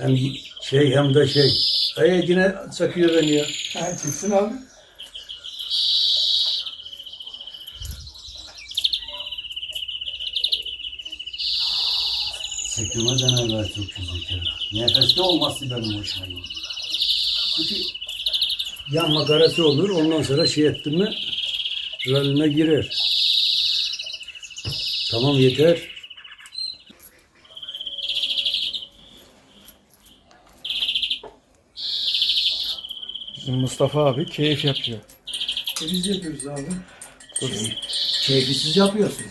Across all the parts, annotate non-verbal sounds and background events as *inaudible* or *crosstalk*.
Hem şey hem de şey. Ay yine çakıyor beni ya. Ha, çıksın abi. Sektirmeden evvel çok güzel. Nefeste olması benim hoşuma gidiyor. Çünkü yan makarası olur. Ondan sonra şey ettim mi rolüne girer. Tamam yeter. Bizim Mustafa abi keyif yapıyor. E biz yapıyoruz abi. Keyifsiz yapıyorsunuz.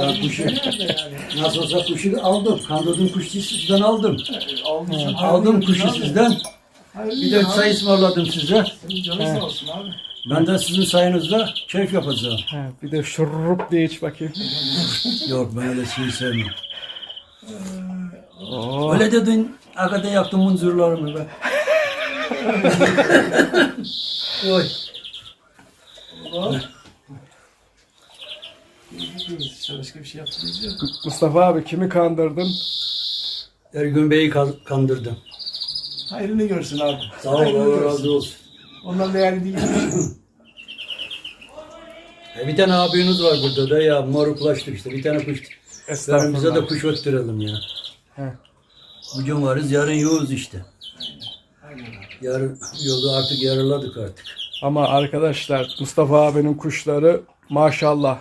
Ben kuşu, *laughs* nasıl olsa kuşu aldım. Kandırdığım kuşu sizden aldım. Aldım. Aldım kuşu sizden. Bir de çay ısmarladım size. Canı sağ olsun abi. Ben de sizin sayenizde keyif yapacağım. He, bir de şurup diye iç bakayım. *laughs* Yok ben öyle şey sevmem. Oo. Öyle dedin, akade yaktım mınzırlarımı be. Oy. Başka bir şey yaptınız yok. Mustafa abi kimi kandırdın? Ergün Bey'i kan- kandırdım. Hayrını görsün abi. Sağ ol, Allah razı olsun. Ondan değerli değil. E, bir tane abiniz var burada da ya moruklaştık işte. Bir tane kuş. Yarın bize de kuş öttürelim ya. He. Bugün varız, yarın yoğuz işte. Yarın yolu artık yarıladık artık. Ama arkadaşlar Mustafa abinin kuşları maşallah.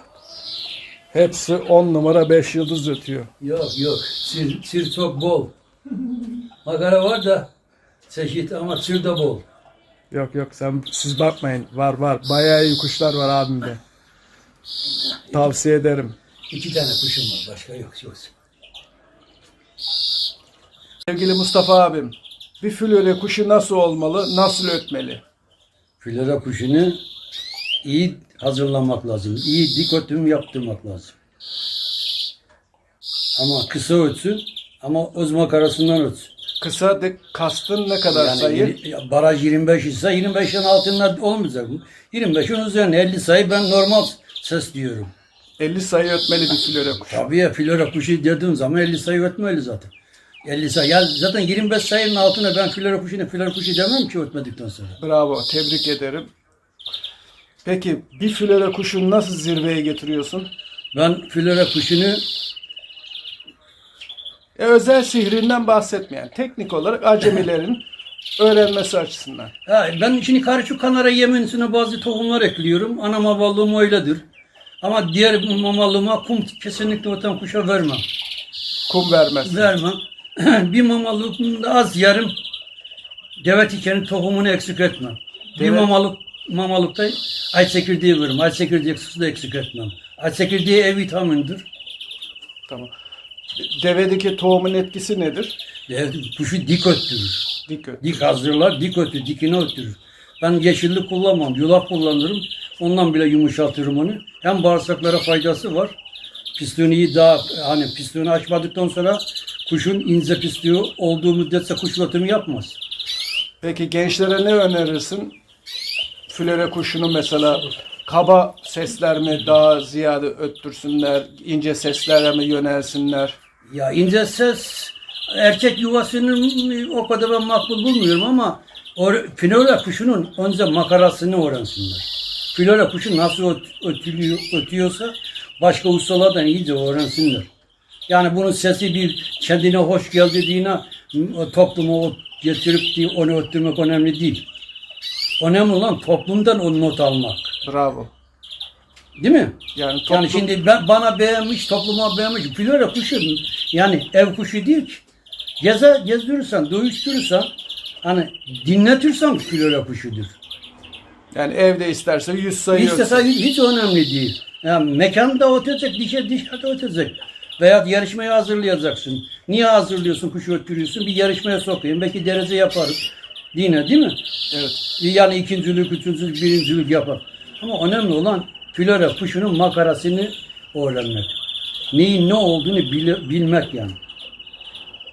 Hepsi 10 numara 5 yıldız ötüyor. Yok yok. Sir, sir çok bol. Makara var da çeşit ama sir de bol. Yok yok sen siz bakmayın. Var var. Bayağı iyi kuşlar var abimde. Tavsiye ederim. İki tane kuşum var. Başka yok. yok. Sevgili Mustafa abim, bir flöre kuşu nasıl olmalı, nasıl ötmeli? Filere kuşunu iyi hazırlamak lazım. İyi dik ötüm yaptırmak lazım. Ama kısa ötsün ama öz makarasından ötsün. Kısa de kastın ne kadar Yani sayı? baraj 25 ise 25'in altında olmayacak bu. 25'in üzerine 50 sayı ben normal ses diyorum. 50 sayı ötmeli bir flöre kuşu. Tabii ya flora kuşu dediğin zaman 50 sayı ötmeli zaten. 50 sayı. Ya zaten 25 sayının altına ben flora kuşuna flora kuşu demem ki ötmedikten sonra. Bravo, tebrik ederim. Peki bir flöre kuşunu nasıl zirveye getiriyorsun? Ben flora kuşunu E, özel sihrinden bahsetmeyen, teknik olarak acemilerin *laughs* öğrenmesi açısından. ha, ben şimdi karışık kanara yemenisine bazı tohumlar ekliyorum. Ana mamallığım öyledir. Ama diğer mamallığıma kum kesinlikle öten kuşa vermem. Kum vermez. Vermem. *clears throat* bir mamallığımda az yarım deve tikeni tohumunu eksik etmem. Bir mamalık mamalıkta ay çekirdeği veririm. Ay çekirdeği susu da eksik etmem. Ay çekirdeği E vitamindir. Tamam. Devedeki tohumun etkisi nedir? Deve kuşu dik öttürür. Dik öt. Dik hazırlar, dik ötür, dikini öttürür. Ben yeşillik kullanmam, yulaf kullanırım. Ondan bile yumuşatırım onu. Hem bağırsaklara faydası var. Pisliğini daha hani pisliğini açmadıktan sonra kuşun ince pisliği olduğu müddetçe kuş üretimi yapmaz. Peki gençlere ne önerirsin? Flöre kuşunu mesela kaba sesler mi daha ziyade öttürsünler, ince seslere mi yönelsinler? Ya ince ses erkek yuvasının o kadar ben makbul bulmuyorum ama o flora kuşunun önce makarasını öğrensinler. Flora kuşu nasıl öt, ötülüyor, ötüyorsa başka ustalardan iyice öğrensinler. Yani bunun sesi bir kendine hoş geldi dediğine topluma getirip onu öttürmek önemli değil. Önemli olan toplumdan o not almak. Bravo. Değil mi? Yani toplum, Yani şimdi ben, bana beğenmiş, topluma beğenmiş. Flora kuşu yani ev kuşu değil ki. Geze, gezdirirsen, doyuşturursan, hani dinletirsen flora kuşudur. yani evde isterse 100 sayı say- hiç önemli değil. Yani mekanda ötecek, dişe dışarıda ötecek. Veya yarışmaya hazırlayacaksın. Niye hazırlıyorsun, kuşu öttürüyorsun? Bir yarışmaya sokayım. Belki derece yaparım. Dine değil mi? Evet. Yani ikincilik, üçüncülük, birincilik yapar. Ama önemli olan flora kuşunun makarasını öğrenmek. Neyin ne olduğunu bile- bilmek yani.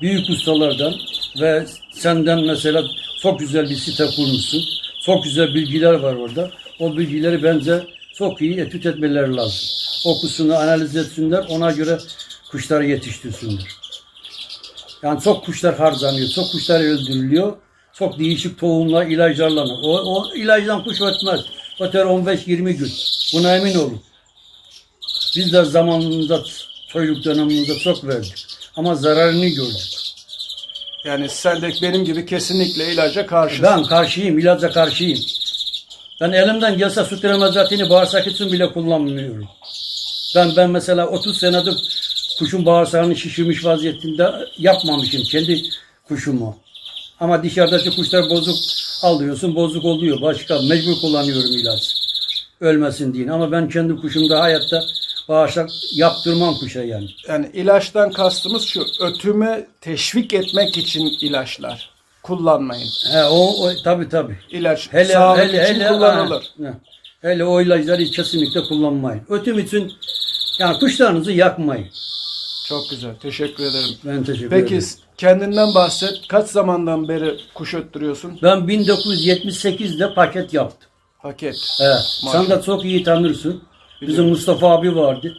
Büyük ustalardan ve senden mesela çok güzel bir site kurmuşsun. Çok güzel bilgiler var orada. O bilgileri bence çok iyi etüt etmeleri lazım. Okusunlar, analiz etsinler, ona göre kuşları yetiştirsinler. Yani çok kuşlar harcanıyor, çok kuşlar öldürülüyor. Çok değişik tohumla, ilaçlarla. O, o ilaçdan kuş ötmez. Öter 15-20 gün. Buna emin olun. Biz de zamanında çocukluk dönemimizde çok verdik. Ama zararını gördük. Yani sen de benim gibi kesinlikle ilaca karşısın. Ben karşıyım, ilaca karşıyım. Ben elimden gelse süt remezatini bağırsak için bile kullanmıyorum. Ben ben mesela 30 senedir kuşun bağırsağını şişirmiş vaziyetinde yapmamışım kendi kuşumu. Ama dışarıdaki kuşlar bozuk alıyorsun, bozuk oluyor. Başka mecbur kullanıyorum ilaç. Ölmesin diye. Ama ben kendi kuşumda hayatta bağırsak yaptırmam kuşa yani. Yani ilaçtan kastımız şu. Ötüme teşvik etmek için ilaçlar. Kullanmayın. He, o, o tabii tabii. İlaç Hele sağlık hele için hele kullanılır. ha. hele o ilaçları kesinlikle kullanmayın. Ötüm için yani kuşlarınızı yakmayın. Çok güzel. Teşekkür ederim. Ben teşekkür Peki ederim. kendinden bahset. Kaç zamandan beri kuş öttürüyorsun? Ben 1978'de paket yaptım. Paket. Evet. Maşallah. Sen de çok iyi tanırsın. Bizim Biliyorum. Mustafa abi vardı.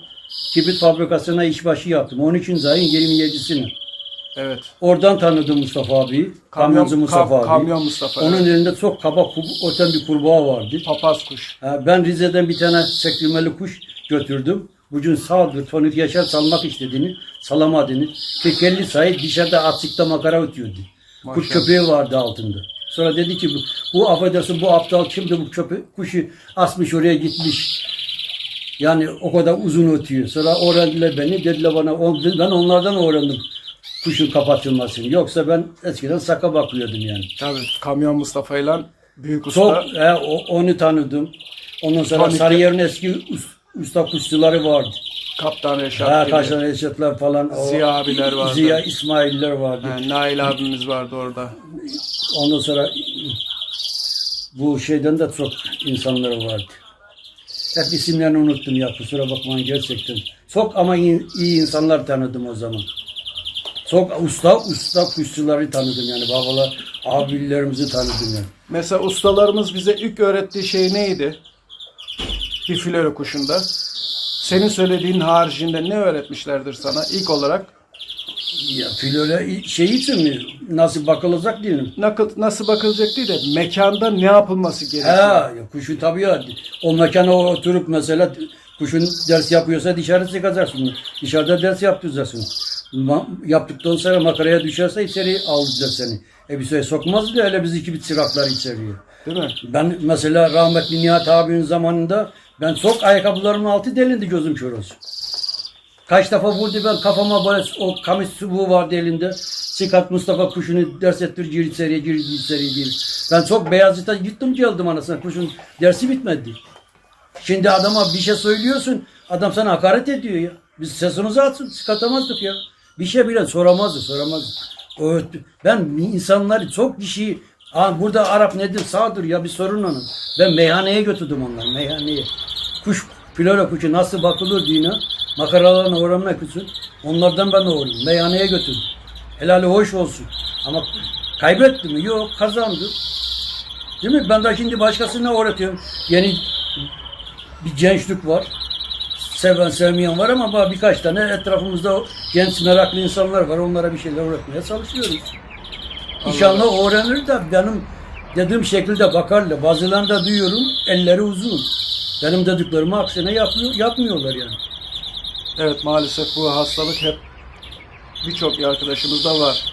Kibrit fabrikasına işbaşı yaptım. 13. ayın 27'sini. Evet. Oradan tanıdım Mustafa abi. Kamyoncu Mustafa abi. Kamyon Mustafa. Onun evet. elinde çok kaba kur- öten bir kurbağa vardı. Papaz kuş. Ha, Ben Rize'den bir tane sektirmeli kuş götürdüm. Bugün sağdır tonuk yaşar salmak istediğini salamadığını. 40-50 sayı dışarıda açıkta makara ötüyordu. Kuş köpeği vardı altında. Sonra dedi ki bu, bu affedersin bu aptal kimdi bu köpe kuşu asmış oraya gitmiş. Yani o kadar uzun ötüyor. Sonra öğrendiler beni. Dediler bana "O- ben onlardan öğrendim kuşun kapatılmasını. Yoksa ben eskiden saka bakıyordum yani. Tabii. Kamyon Mustafa ile büyük usta. Çok o- onu tanıdım. Ondan sonra Sarıyer'in eski us- usta kuşçuları vardı. Kaptan Reşat Ha, gibi. Eşetler falan. o- Ziya abiler vardı. Ziya İsmail'ler vardı. Ha, Nail abimiz vardı orada. Ondan sonra bu şeyden de çok insanlar vardı. Hep isimlerini unuttum ya kusura bakmayın gerçekten. Çok ama iyi, iyi insanlar tanıdım o zaman. Çok usta usta kuşçuları tanıdım yani babalar abilerimizi tanıdım yani. Mesela ustalarımız bize ilk öğrettiği şey neydi? Bir flöre kuşunda. Senin söylediğin haricinde ne öğretmişlerdir sana ilk olarak? Ya filole şey için mi? Nasıl bakılacak diyelim. Nakıl, nasıl bakılacak değil de mekanda ne yapılması gerekiyor? Ha, ya kuşu tabii ya. O mekana oturup mesela kuşun ders yapıyorsa dışarı çıkacaksın. Dışarıda ders yaptıracaksın. Ma- yaptıktan sonra makaraya düşerse içeri alacak seni. E bir şey sokmaz da öyle biz iki bir çıraklar içeriye. Değil mi? Ben mesela rahmetli Nihat abinin zamanında ben çok ayakkabılarımın altı delindi gözüm kör olsun. Kaç defa vurdu ben kafama böyle o kamış çubuğu vardı elinde. Çıkart Mustafa kuşunu ders ettir gir içeriye gir içeriye gir. Ben çok Beyazıt'a gittim geldim anasına kuşun dersi bitmedi. Şimdi adama bir şey söylüyorsun adam sana hakaret ediyor ya. Biz sesimizi atsın çıkartamazdık ya. Bir şey bile soramazdı soramazdı. Ben insanları çok kişi Aa, burada Arap nedir sağdır ya bir sorun onun. Ben meyhaneye götürdüm onları meyhaneye. Kuş flora kuşu nasıl bakılır dine makaralarını öğrenmek için onlardan ben öğrendim. Meyhaneye götürdüm. Helali hoş olsun. Ama kaybetti mi? Yok kazandı. Değil mi? Ben de şimdi başkasına öğretiyorum. Yeni bir gençlik var. Seven sevmeyen var ama birkaç tane etrafımızda genç meraklı insanlar var. Onlara bir şeyler öğretmeye çalışıyoruz. İnşallah öğrenir de benim dediğim şekilde bakarlar. Bazılarını da duyuyorum elleri uzun. Benim dediklerimi aksine yapıyor, yapmıyorlar yani. Evet maalesef bu hastalık hep birçok arkadaşımızda var.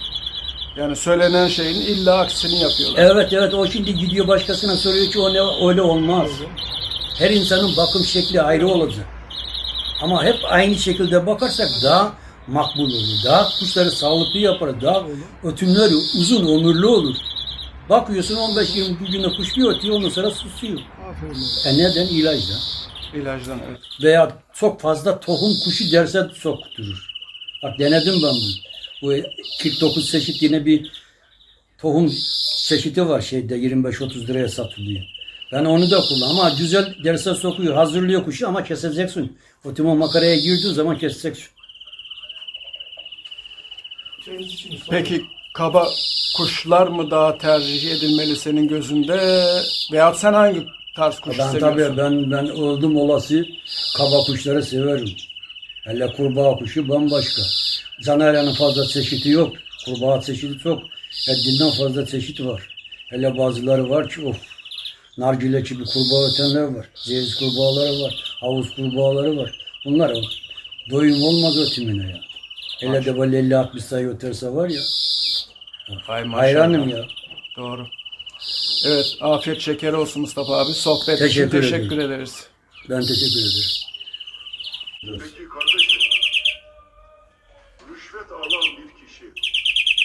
Yani söylenen şeyin illa aksini yapıyorlar. Evet evet o şimdi gidiyor başkasına soruyor ki o ne, öyle olmaz. Her insanın bakım şekli ayrı olacak. Ama hep aynı şekilde bakarsak daha makbul olur. Daha kuşları sağlıklı yapar. Daha ötümleri uzun ömürlü olur. Bakıyorsun 15-20 günde kuş bir ötüyor ondan sonra susuyor. E neden? İlaçla. İlaçtan evet. Veya çok fazla tohum kuşu derse sokturur. Bak denedim ben bunu. Bu 49 çeşit yine bir tohum çeşidi var şeyde 25-30 liraya satılıyor. Ben onu da kullan ama güzel derse sokuyor, hazırlıyor kuşu ama keseceksin. O timo makaraya girdiği zaman keseceksin. Peki kaba kuşlar mı daha tercih edilmeli senin gözünde? Veyahut sen hangi tarz kuş Ben seviyorsun? tabii ben ben oldum olası kaba kuşları severim. Hele kurbağa kuşu bambaşka. Canarya'nın fazla çeşidi yok Kurbağa çeşidi çok. Haddinden fazla çeşit var. Hele bazıları var ki of. Nargile gibi kurbağa ötenler var. Ceviz kurbağaları var. Havuz kurbağaları var. Bunlar var. Doyum olmaz ötümüne ya. Hele de böyle 50-60 sayı öterse var ya. Hay maşallah. Hayranım ya. Doğru. Evet, afiyet şekeri olsun Mustafa abi. Sohbet için Teşekkür teşekkür ederim. ederiz. Ben teşekkür ederim. Peki kardeşim, rüşvet alan bir kişi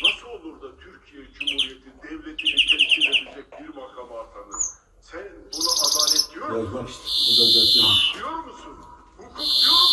nasıl olur da Türkiye Cumhuriyeti devletini temsil edecek bir makama atanır? Sen buna adalet diyor musun? Diyor musun? Hukuk diyor musun?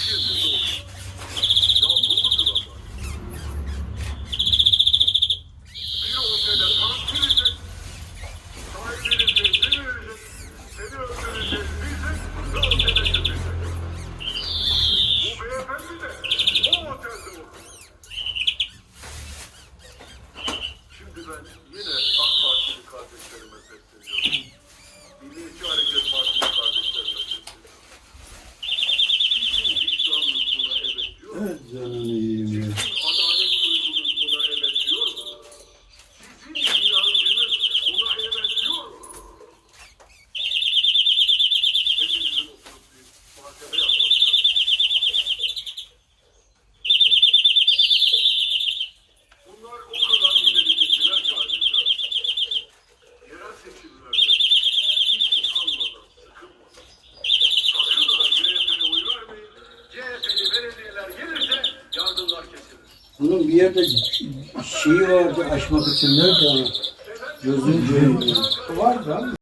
Yerde şeyi vardı açmak için. Nerede gözüm görmüyor. Var da